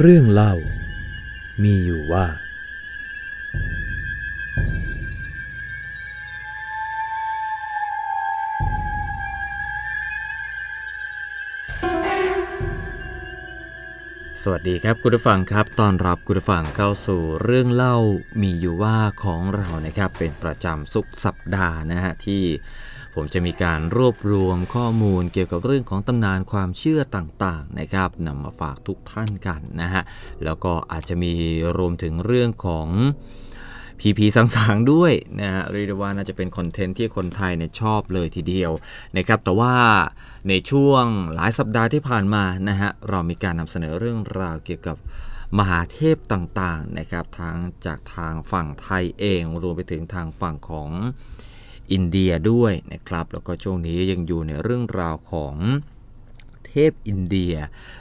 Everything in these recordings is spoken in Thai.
เรื่องเล่า มีอยู่ว่า สวัสดีครับคุณผู้ฟังครับตอนรับคุณผู้ฟังเข้าสู่เรื่องเล่ามีอยู่ว่าของเรานะครับ เป็นประจำสุกสัปดาห์นะฮะที่ ผมจะมีการรวบรวมข้อมูลเกี่ยวกับเรื่องของตำนานความเชื่อต่างๆนะครับนำมาฝากทุกท่านกันนะฮะแล้วก็อาจจะมีรวมถึงเรื่องของผีผีสางๆด้วยนะฮะเรียกได้ว่าน่าจะเป็นคอนเทนต์ที่คนไทยเนี่ยชอบเลยทีเดียวนะครับแต่ว่าในช่วงหลายสัปดาห์ที่ผ่านมานะฮะเรามีการนำเสนอเรื่องราวเกี่ยวกับมหาเทพต่างๆนะครับทั้งจากทางฝั่งไทยเองรวมไปถึงทางฝั่งของ อินเดียด้วยนะครับแล้วก็ช่วงนี้ยังอยู่ในเรื่องราวของเทพอินเดีย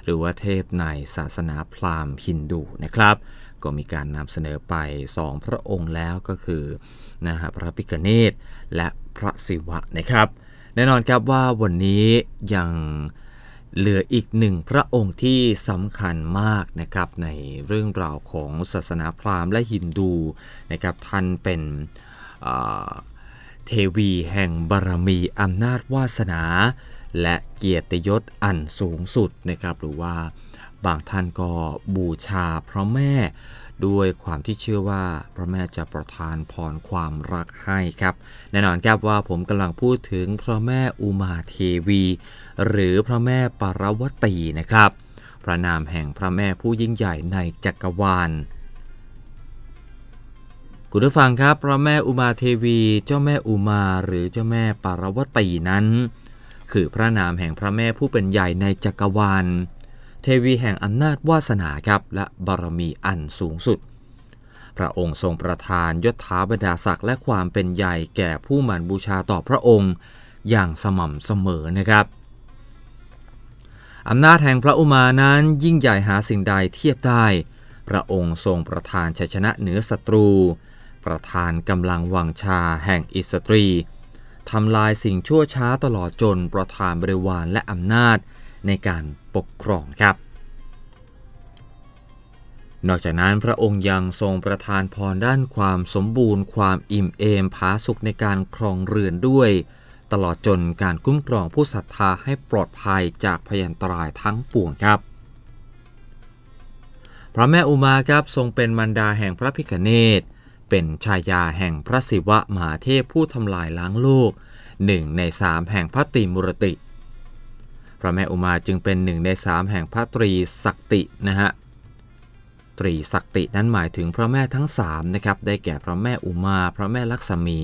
หรือว่าเทพในศาสนาพราหมณ์ฮินดูนะครับก็มีการนำเสนอไป2พระองค์แล้วก็คือนะฮะพระพิกเนตและพระศิวะนะครับ แน่นอนครับว่าวันนี้ยังเหลืออีกหนึ่งพระองค์ที่สำคัญมากนะครับในเรื่องราวของศาสนาพราหมณ์และฮินดูนะครับท่านเป็นอ เทวีแห่งบารมีอำนาจวาสนา และเกียรติยศอันสูงสุดนะครับหรือว่าบางท่านก็บูชาพระแม่ด้วยความที่เชื่อว่าพระแม่จะประทานพรความรักให้ครับ แน่นอนครับว่าผมกำลังพูดถึงพระแม่อุมาเทวี หรือพระแม่ปารวตีนะครับ พระนามแห่งพระแม่ผู้ยิ่งใหญ่ในจักรวาล คุณผู้ฟังครับ พระแม่อุมาเทวี เจ้าแม่อุมาหรือเจ้าแม่ปารวตีนั้น คือพระนามแห่งพระแม่ผู้เป็นใหญ่ในจักรวาล เทวีแห่งอำนาจวาสนาครับและบารมีอันสูงสุด พระองค์ทรงประทานยศถาบรรดาศักดิ์และความเป็นใหญ่แก่ผู้หมั่นบูชาต่อพระองค์ อย่างสม่ำเสมอนะครับอำนาจแห่งพระอุมานั้นยิ่งใหญ่หาสิ่งใดเทียบได้ พระองค์ทรงประทานชัยชนะเหนือศัตรู ประทานกำลังวังชาแห่งอิสตรีทำลายสิ่งชั่วช้าตลอดจนประทานบริวารและอำนาจในการปกครองครับ นอกจากนั้นพระองค์ยังทรงประทานพรด้านความสมบูรณ์ความอิ่มเอมผาสุกในการครองเรือนด้วย ตลอดจนการคุ้มครองผู้ศรัทธาให้ปลอดภัยจากพยันตรายทั้งปวงครับ พระแม่อุมาครับทรงเป็นมารดาแห่งพระพิคเนต เป็นชายาแห่งพระศิวะมหาเทพผู้ทำลายล้างโลกหนึ่งในสามแห่งพระตรีมุรติ พระแม่อุมาจึงเป็นหนึ่งในสามแห่งพระตรีศักตินะฮะตรีศักตินั้นหมายถึงพระแม่ทั้งสามนะครับได้แก่พระแม่อุมา พระแม่ลักษมี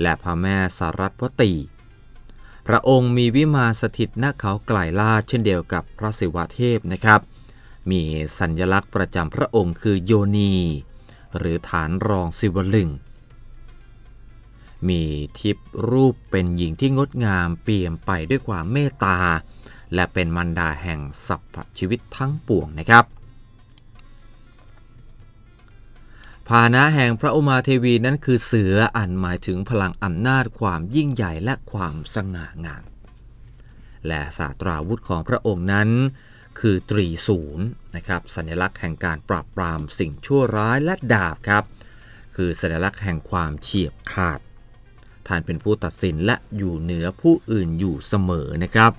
และพระแม่สารัตวตี พระองค์มีวิมาสถิตณเขาไกลลาเช่นเดียวกับพระศิวะเทพนะครับ มีสัญลักษณ์ประจำพระองค์คือโยนี หรือฐานรองศิวลึง มีทิพรูปเป็นหญิงที่งดงามเปี่ยมไปด้วยความเมตตา และเป็นมารดาแห่งสรรพชีวิตทั้งปวงนะครับพาหนะแห่งพระอุมาเทวีนั้นคือเสืออันหมายถึงพลังอำนาจความยิ่งใหญ่และความสง่างาม และศาสตราวุธของพระองค์นั้น คือตรีศูนย์นะครับสัญลักษณ์แห่งการปราบปรามสิ่งชั่วร้ายและดาบครับ คือสัญลักษณ์แห่งความเฉียบขาด ท่านเป็นผู้ตัดสินและอยู่เหนือผู้อื่นอยู่เสมอนะครับ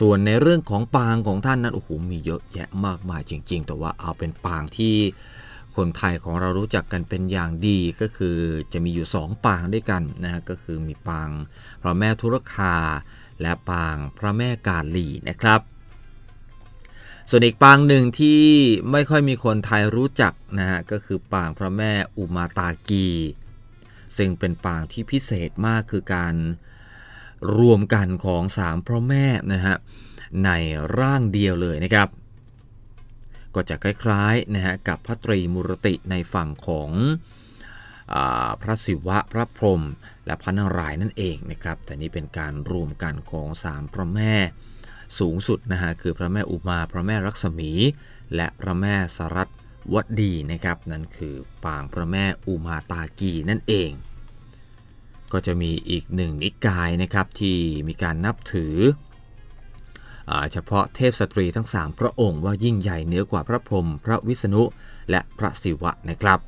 ส่วนในเรื่องของปางของท่านนั้นโอ้โหมีเยอะแยะมากมายจริง ๆ แต่ว่าเอาเป็นปางที่คนไทยของเรารู้จักกันเป็นอย่างดีก็คือจะมีอยู่ 2 ปางด้วยกันนะฮะก็คือมีปางพระแม่ธุรคา และปางพระแม่กาลีนะครับ ส่วนอีกปางหนึ่งที่ไม่ค่อยมีคนไทยรู้จักนะฮะก็คือปางพระแม่อุมาตากี ซึ่งเป็นปางที่พิเศษมากคือการรวมกันของสามพระแม่นะฮะในร่างเดียวเลยนะครับ ก็จะคล้ายๆนะฮะกับพระตรีมุรติในฝั่งของอพระศิวะพระพรหมและพระนารายณ์นั่นเองนะครับ แต่นี่เป็นการรวมกันของสามพระแม่ สูงสุดนะฮะคือพระแม่อุมา พระแม่รักษมี และพระแม่สรัตวดีนะครับนั่นคือปางพระแม่อุมาตากีนั่นเอง ก็จะมีอีกหนึ่งนิกายนะครับที่มีการนับถือเฉพาะเทพสตรีทั้ง 3 พระองค์ว่ายิ่งใหญ่เหนือกว่าพระพรหมพระวิษณุและพระศิวะนะครับ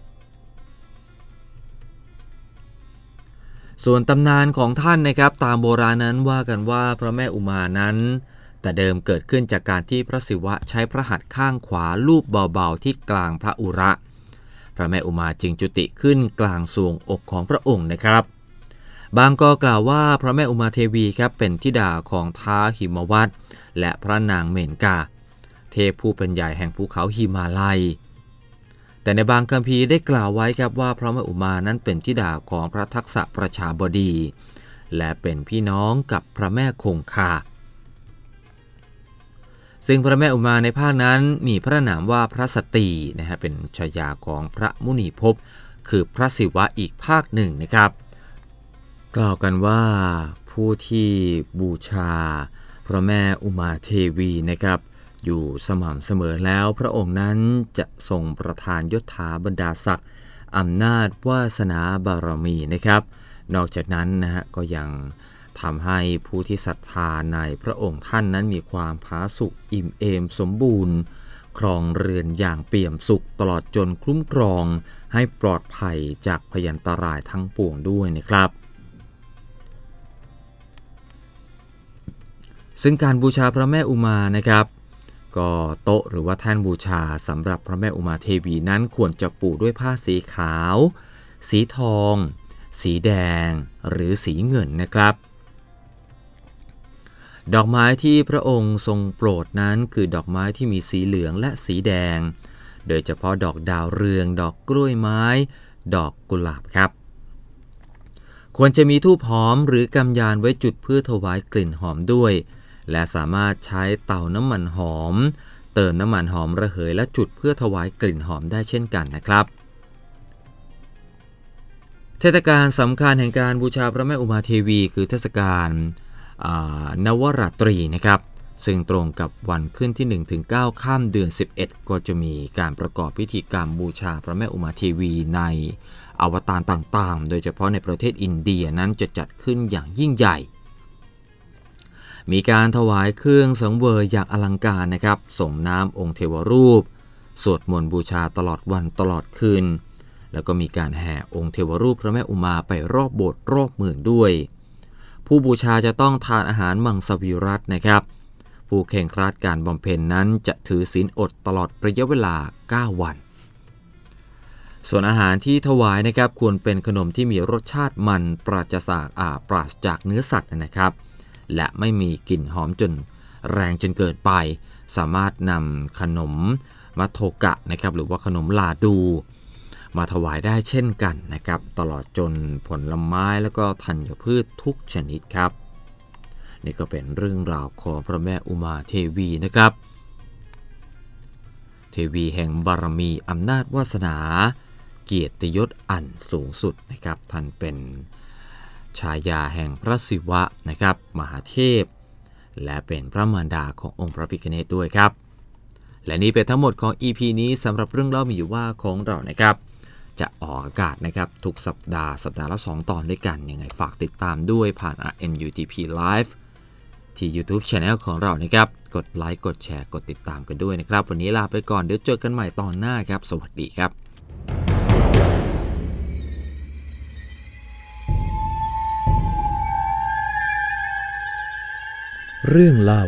ส่วนตำนานของท่านนะครับตามโบราณนั้นว่ากันว่าพระแม่อุมานั้น แต่เดิมเกิดขึ้นจากการที่พระศิวะใช้พระหัตถ์ข้างขวาลูบเบาๆที่กลางพระอุระ พระแม่อุมาจึงจุติขึ้นกลางสวงอกของพระองค์นะครับ บางก็กล่าวว่าพระแม่อุมาเทวีครับเป็นธิดาของท้าหิมวัตและพระนางเมนกา เทพผู้เป็นใหญ่แห่งภูเขาหิมาลัย แต่ในบางคัมภีร์ได้กล่าวไว้ครับว่าพระแม่อุมานั้นเป็นธิดาของพระทักษะประชาบดี และเป็นพี่น้องกับพระแม่คงคา ซึ่งพระแม่อุมาในภาคนั้นมีพระนามว่าพระสตีนะฮะเป็นฉายาของพระมุนีภพคือพระศิวะอีกภาคหนึ่งนะครับ กล่าวกันว่าผู้ที่บูชา พระแม่อุมาเทวีนะครับ อยู่สม่ำเสมอแล้วพระองค์นั้นจะทรงประทานยศถาบรรดาศักดิ์อำนาจวาสนาบารมีนะครับ นอกจากนั้นนะฮะก็ยัง ทำให้ผู้ที่ศรัทธาในพระองค์ท่านนั้นมีความผาสุกอิ่มเอมสมบูรณ์ ครองเรือนอย่างเปี่ยมสุขตลอดจนคุ้มครอง ให้ปลอดภัยจากพยันตรายทั้งปวงด้วยนะครับ ซึ่งการบูชาพระแม่อุมานะครับ ก็โต๊ะหรือว่าแท่นบูชาสำหรับพระแม่อุมาเทวีนั้นควรจะปูด้วยผ้าสีขาว สีทอง สีแดง หรือสีเงินนะครับ ดอกไม้ที่พระองค์ทรงโปรดนั้นคือดอกไม้ที่มีสีเหลืองและสีแดง โดยเฉพาะดอกดาวเรือง ดอกกล้วยไม้ ดอกกุหลาบครับ ควรจะมีทูบหอมหรือกำยานไว้จุดเพื่อถวายกลิ่นหอมด้วย และสามารถใช้เตาน้ำมันหอม เติมน้ำมันหอมระเหยและจุดเพื่อถวายกลิ่นหอมได้เช่นกันนะครับเทศกาลสำคัญแห่งการบูชาพระแม่อุมาเทวี คือเทศกาล นวราตรีนะครับซึ่งตรงกับวันขึ้นที่ 1-9 ข้ามเดือน 11 ก็จะมีการประกอบพิธีกรรมบูชาพระแม่อุมาเทวีในอวตารต่างๆ โดยเฉพาะในประเทศอินเดียนั้นจะจัดขึ้นอย่างยิ่งใหญ่ มีการถวายเครื่องสังเวยอย่างอลังการนะครับส่งน้ำองค์เทวรูป สวดมนต์บูชาตลอดวันตลอดคืน แล้วก็มีการแห่องค์เทวรูปพระแม่อุมาไปรอบโบสถ์รอบเมืองด้วย ผู้บูชาจะต้องทานอาหารมังสวิรัตนะครับ ผู้เข่งครัดการบำเพ็ญนั้นจะถือศีลอดตลอดระยะเวลา 9 วัน ส่วนอาหารที่ถวายนะครับควรเป็นขนมที่มีรสชาติมันปราศจากอาปราศจากเนื้อสัตว์นะครับ และไม่มีกลิ่นหอมจนแรงจนเกินไป สามารถนำขนมมัทโทกะนะครับหรือว่าขนมลาดู มาถวายได้เช่นกันนะครับ ตลอดจนผลไม้แล้วก็ธัญพืชทุกชนิดครับ นี่ก็เป็นเรื่องราวของพระแม่อุมาเทวีนะครับ เทวีแห่งบารมีอำนาจวาสนา เกียรติยศอันสูงสุดนะครับ ท่านเป็นชายาแห่งพระศิวะนะครับ มหาเทพ และเป็นพระมารดาขององค์พระพิฆเนศด้วยครับและนี่เป็นทั้งหมดของ EP นี้สำหรับเรื่องเล่ามีอยู่ว่าของเรานะครับ จะออกอากาศนะครับทุกสัปดาห์สัปดาห์ละ 2 ตอนด้วยกันยังไงฝากติดตามด้วยผ่าน RMUTP Live ที่ YouTube Channel ของเรานะครับ กดไลค์กดแชร์กดติดตามกันด้วยนะครับ วันนี้ลาไปก่อนเดี๋ยวเจอกันใหม่ตอนหน้าครับ สวัสดีครับ เรื่องเล่า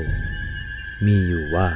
มีอยู่ว่า